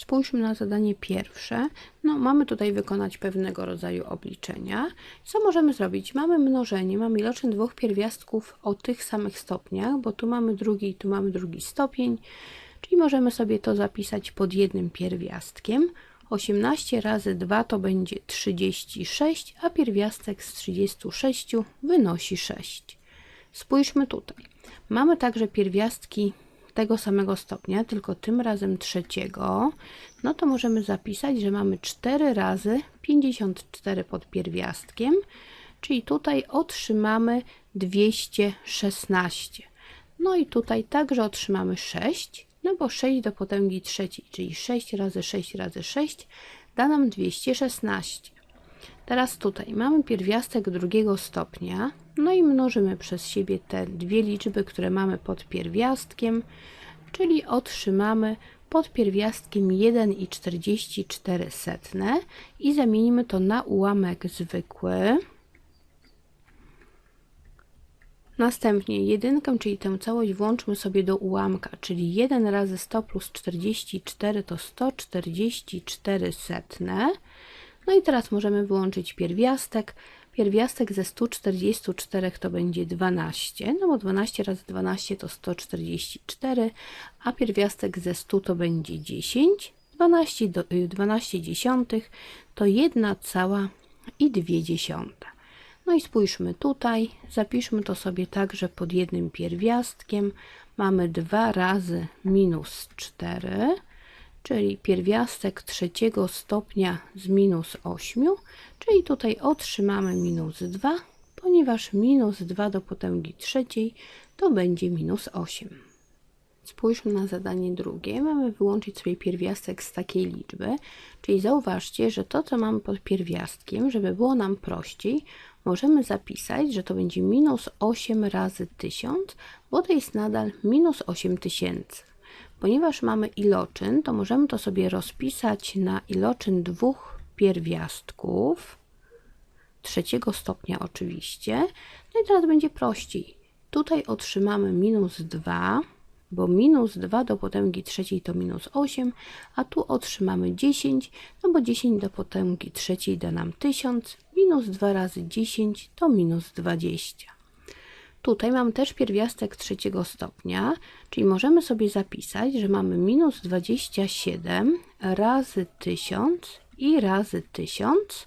Spójrzmy na zadanie pierwsze. No, mamy tutaj wykonać pewnego rodzaju obliczenia. Co możemy zrobić? Mamy mnożenie, mamy iloczyn dwóch pierwiastków o tych samych stopniach, bo tu mamy drugi i tu mamy drugi stopień, czyli możemy sobie to zapisać pod jednym pierwiastkiem. 18 razy 2 to będzie 36, a pierwiastek z 36 wynosi 6. Spójrzmy tutaj. Mamy także pierwiastki tego samego stopnia, tylko tym razem trzeciego, no to możemy zapisać, że mamy 4 razy 54 pod pierwiastkiem, czyli tutaj otrzymamy 216. No i tutaj także otrzymamy 6, no bo 6 do potęgi trzeciej, czyli 6 razy 6 razy 6 da nam 216. Teraz tutaj mamy pierwiastek drugiego stopnia, no i mnożymy przez siebie te dwie liczby, które mamy pod pierwiastkiem, czyli otrzymamy pod pierwiastkiem 1,44 i zamienimy to na ułamek zwykły. Następnie jedynkę, czyli tę całość włączmy sobie do ułamka, czyli 1 razy 100 plus 44 to 144 setne. No i teraz możemy wyłączyć pierwiastek. Pierwiastek ze 144 to będzie 12, no bo 12 razy 12 to 144, a pierwiastek ze 100 to będzie 10. 12, do, 12 y, dziesiątych to 1 cała i 2 dziesiąte. No i spójrzmy tutaj, zapiszmy to sobie tak, że pod jednym pierwiastkiem mamy 2 razy minus 4, czyli pierwiastek trzeciego stopnia z minus 8, czyli tutaj otrzymamy minus 2, ponieważ minus 2 do potęgi trzeciej to będzie minus 8. Spójrzmy na zadanie drugie. Mamy wyłączyć sobie pierwiastek z takiej liczby, czyli zauważcie, że to, co mamy pod pierwiastkiem, żeby było nam prościej, możemy zapisać, że to będzie minus 8 razy 1000, bo to jest nadal minus 8000. Ponieważ mamy iloczyn, to możemy to sobie rozpisać na iloczyn dwóch pierwiastków, trzeciego stopnia oczywiście. No i teraz będzie prościej. Tutaj otrzymamy minus 2, bo minus 2 do potęgi trzeciej to minus 8, a tu otrzymamy 10, no bo 10 do potęgi trzeciej da nam 1000, minus 2 razy 10 to minus 20. Tutaj mam też pierwiastek trzeciego stopnia, czyli możemy sobie zapisać, że mamy minus 27 razy 1000 i razy 1000.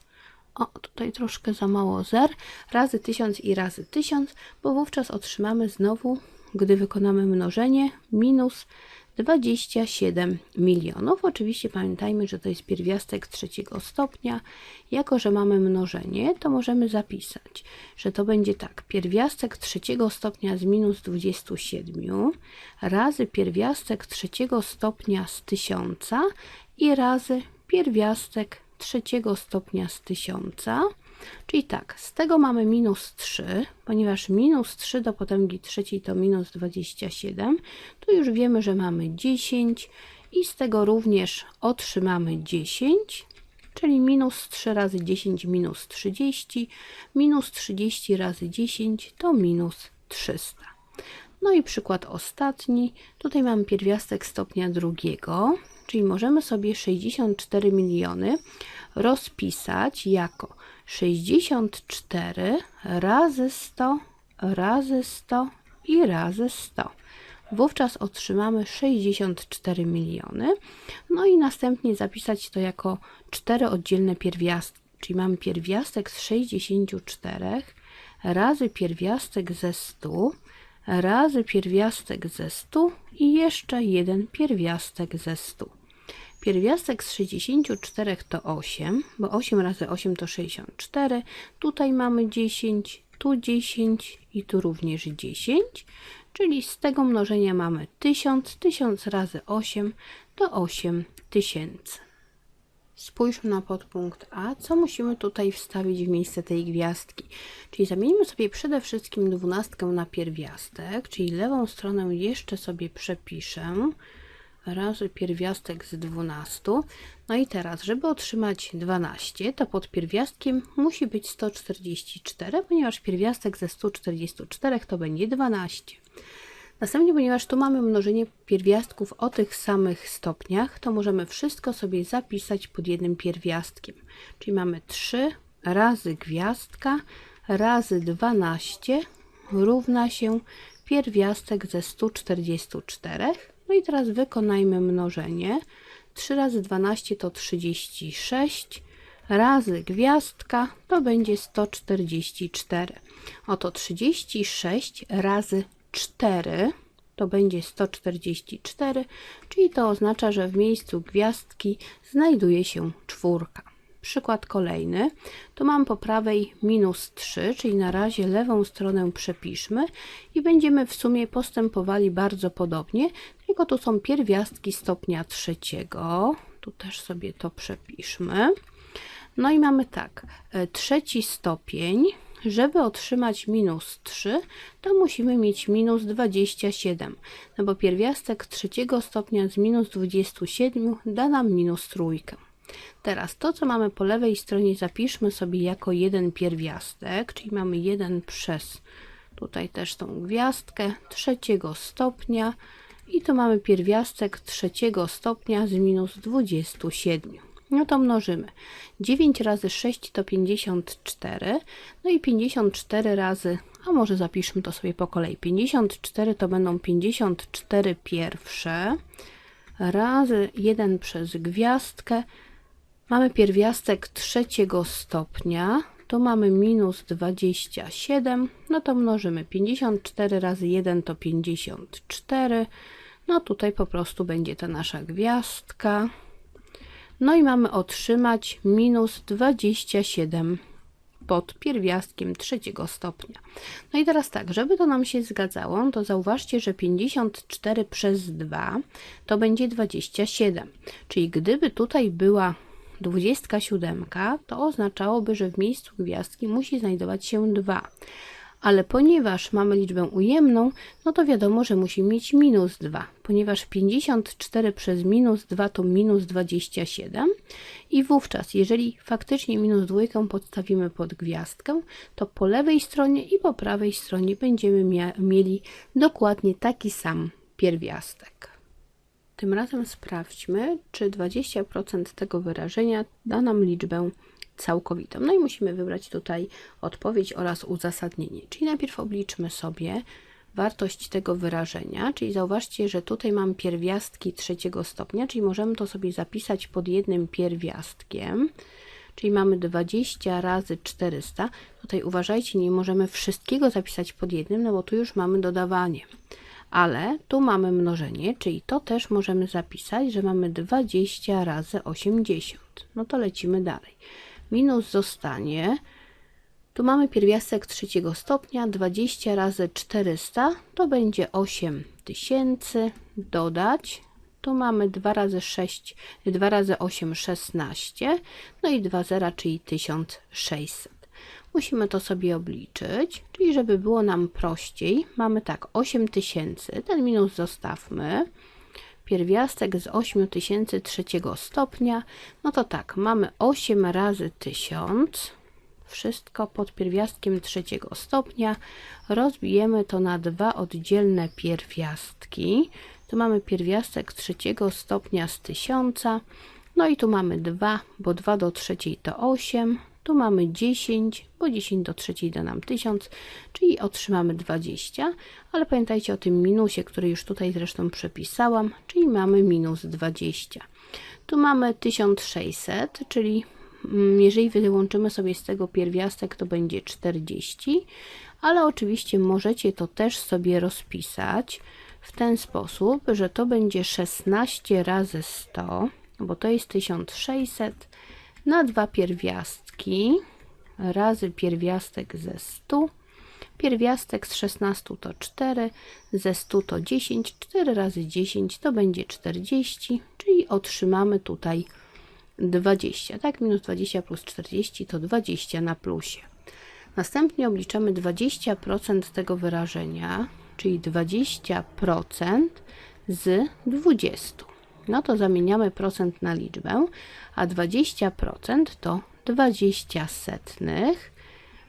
O, tutaj troszkę za mało zer. Razy 1000 i razy 1000, bo wówczas otrzymamy znowu, gdy wykonamy mnożenie, minus 27 milionów. Oczywiście pamiętajmy, że to jest pierwiastek trzeciego stopnia. Jako, że mamy mnożenie, to możemy zapisać, że to będzie tak. Pierwiastek trzeciego stopnia z minus 27 razy pierwiastek trzeciego stopnia z 1000 i razy pierwiastek trzeciego stopnia z 1000 Czyli tak, z tego mamy minus 3, ponieważ minus 3 do potęgi trzeciej to minus 27, to już wiemy, że mamy 10 i z tego również otrzymamy 10, czyli minus 3 razy 10 minus 30, minus 30 razy 10 to minus 300. No i przykład ostatni, tutaj mamy pierwiastek stopnia drugiego, czyli możemy sobie 64 miliony rozpisać jako 64 razy 100 razy 100 i razy 100. Wówczas otrzymamy 64 miliony. No i następnie zapisać to jako cztery oddzielne pierwiastki. Czyli mamy pierwiastek z 64 razy pierwiastek ze 100 razy pierwiastek ze 100 i jeszcze jeden pierwiastek ze 100. Pierwiastek z 64 to 8, bo 8 razy 8 to 64. Tutaj mamy 10, tu 10 i tu również 10. Czyli z tego mnożenia mamy 1000. 1000 razy 8 to 8000. Spójrzmy na podpunkt A, co musimy tutaj wstawić w miejsce tej gwiazdki. Czyli zamienimy sobie przede wszystkim dwunastkę na pierwiastek, czyli lewą stronę jeszcze sobie przepiszę razy pierwiastek z 12. No i teraz, żeby otrzymać 12, to pod pierwiastkiem musi być 144, ponieważ pierwiastek ze 144 to będzie 12. Następnie, ponieważ tu mamy mnożenie pierwiastków o tych samych stopniach, to możemy wszystko sobie zapisać pod jednym pierwiastkiem. Czyli mamy 3 razy gwiazdka razy 12 równa się pierwiastek ze 144. No i teraz wykonajmy mnożenie. 3 razy 12 to 36 razy gwiazdka to będzie 144. Oto 36 razy 4 to będzie 144, czyli to oznacza, że w miejscu gwiazdki znajduje się czwórka. Przykład kolejny, to mam po prawej minus 3, czyli na razie lewą stronę przepiszmy i będziemy w sumie postępowali bardzo podobnie, tylko tu są pierwiastki stopnia trzeciego, tu też sobie to przepiszmy. No i mamy tak, e, trzeci stopień, żeby otrzymać minus 3, to musimy mieć minus 27, no bo pierwiastek trzeciego stopnia z minus 27 da nam minus trójkę. Teraz to, co mamy po lewej stronie, zapiszmy sobie jako jeden pierwiastek, czyli mamy 1 przez tutaj też tą gwiazdkę trzeciego stopnia i tu mamy pierwiastek trzeciego stopnia z minus 27. No to mnożymy. 9 razy 6 to 54, no i 54 razy, a może zapiszmy to sobie po kolei. 54 to będą 54 pierwsze. Razy 1 przez gwiazdkę. Mamy pierwiastek trzeciego stopnia, to mamy minus 27, no to mnożymy. 54 razy 1 to 54, no tutaj po prostu będzie ta nasza gwiazdka. No i mamy otrzymać minus 27 pod pierwiastkiem trzeciego stopnia. No i teraz tak, żeby to nam się zgadzało, to zauważcie, że 54 przez 2 to będzie 27. Czyli gdyby tutaj była 27 to oznaczałoby, że w miejscu gwiazdki musi znajdować się 2. Ale ponieważ mamy liczbę ujemną, no to wiadomo, że musi mieć minus 2, ponieważ 54 przez minus 2 to minus 27 i wówczas, jeżeli faktycznie minus dwójkę podstawimy pod gwiazdkę, to po lewej stronie i po prawej stronie będziemy mieli dokładnie taki sam pierwiastek. Tym razem sprawdźmy, czy 20% tego wyrażenia da nam liczbę całkowitą. No i musimy wybrać tutaj odpowiedź oraz uzasadnienie. Czyli najpierw obliczmy sobie wartość tego wyrażenia, czyli zauważcie, że tutaj mam pierwiastki trzeciego stopnia, czyli możemy to sobie zapisać pod jednym pierwiastkiem, czyli mamy 20 razy 400. Tutaj uważajcie, nie możemy wszystkiego zapisać pod jednym, no bo tu już mamy dodawanie ale tu mamy mnożenie, czyli to też możemy zapisać, że mamy 20 razy 80. No to lecimy dalej. Minus zostanie, tu mamy pierwiastek trzeciego stopnia, 20 razy 400 to będzie 8000, dodać, tu mamy 2 razy 6, 2 razy 8, 16, no i 2 zera, czyli 1600. Musimy to sobie obliczyć, czyli żeby było nam prościej, mamy tak 8000, ten minus zostawmy, pierwiastek z 8000 trzeciego stopnia, no to tak, mamy 8 razy 1000, wszystko pod pierwiastkiem trzeciego stopnia, rozbijemy to na dwa oddzielne pierwiastki, tu mamy pierwiastek trzeciego stopnia z 1000, no i tu mamy 2, bo 2 do trzeciej to 8, tu mamy 10, bo 10 do trzeciej da nam 1000, czyli otrzymamy 20, ale pamiętajcie o tym minusie, który już tutaj zresztą przepisałam, czyli mamy minus 20. Tu mamy 1600, czyli mm, jeżeli wyłączymy sobie z tego pierwiastek, to będzie 40, ale oczywiście możecie to też sobie rozpisać w ten sposób, że to będzie 16 razy 100, bo to jest 1600 na dwa pierwiastki razy pierwiastek ze 100. Pierwiastek z 16 to 4, ze 100 to 10, 4 razy 10 to będzie 40, czyli otrzymamy tutaj 20. Tak, minus 20 plus 40 to 20 na plusie. Następnie obliczamy 20% tego wyrażenia, czyli 20% z 20 no to zamieniamy procent na liczbę, a 20% to 20 setnych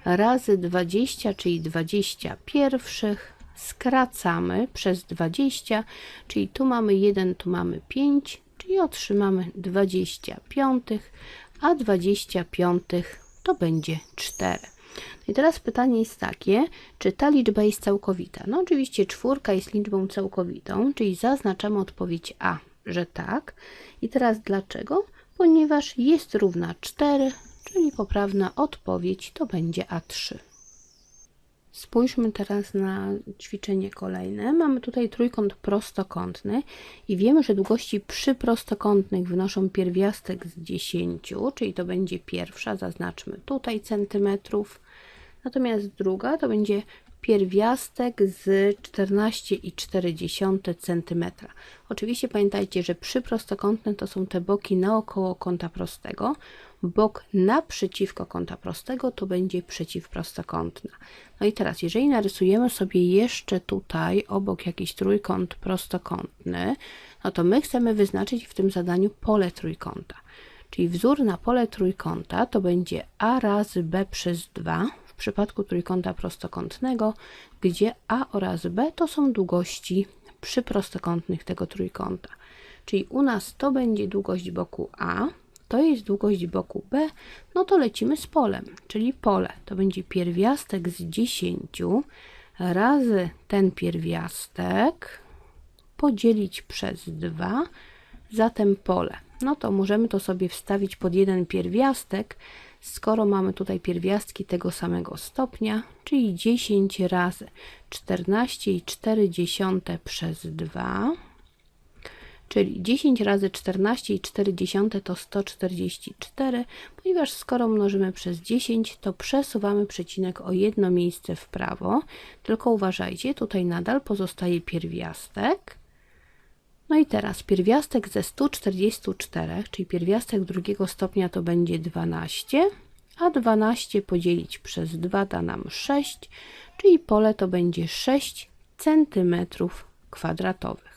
razy 20, czyli 20 pierwszych skracamy przez 20, czyli tu mamy 1, tu mamy 5, czyli otrzymamy 25, a 25 to będzie 4. I teraz pytanie jest takie, czy ta liczba jest całkowita? No oczywiście czwórka jest liczbą całkowitą, czyli zaznaczamy odpowiedź A, że tak. I teraz dlaczego? Ponieważ jest równa 4, czyli poprawna odpowiedź to będzie A3. Spójrzmy teraz na ćwiczenie kolejne. Mamy tutaj trójkąt prostokątny i wiemy, że długości przyprostokątnych wynoszą pierwiastek z 10, czyli to będzie pierwsza, zaznaczmy tutaj centymetrów, natomiast druga to będzie pierwiastek z 14,4 cm. Oczywiście pamiętajcie, że przyprostokątne to są te boki naokoło kąta prostego. Bok naprzeciwko kąta prostego to będzie przeciwprostokątna. No i teraz, jeżeli narysujemy sobie jeszcze tutaj obok jakiś trójkąt prostokątny, no to my chcemy wyznaczyć w tym zadaniu pole trójkąta. Czyli wzór na pole trójkąta to będzie a razy b przez 2 w przypadku trójkąta prostokątnego, gdzie A oraz B to są długości przyprostokątnych tego trójkąta. Czyli u nas to będzie długość boku A, to jest długość boku B, no to lecimy z polem, czyli pole to będzie pierwiastek z 10 razy ten pierwiastek podzielić przez 2, zatem pole. No to możemy to sobie wstawić pod jeden pierwiastek, skoro mamy tutaj pierwiastki tego samego stopnia, czyli 10 razy 14,4 przez 2, czyli 10 razy 14,4 to 144, ponieważ skoro mnożymy przez 10, to przesuwamy przecinek o jedno miejsce w prawo, tylko uważajcie, tutaj nadal pozostaje pierwiastek, no i teraz pierwiastek ze 144, czyli pierwiastek drugiego stopnia to będzie 12, a 12 podzielić przez 2 da nam 6, czyli pole to będzie 6 cm kwadratowych.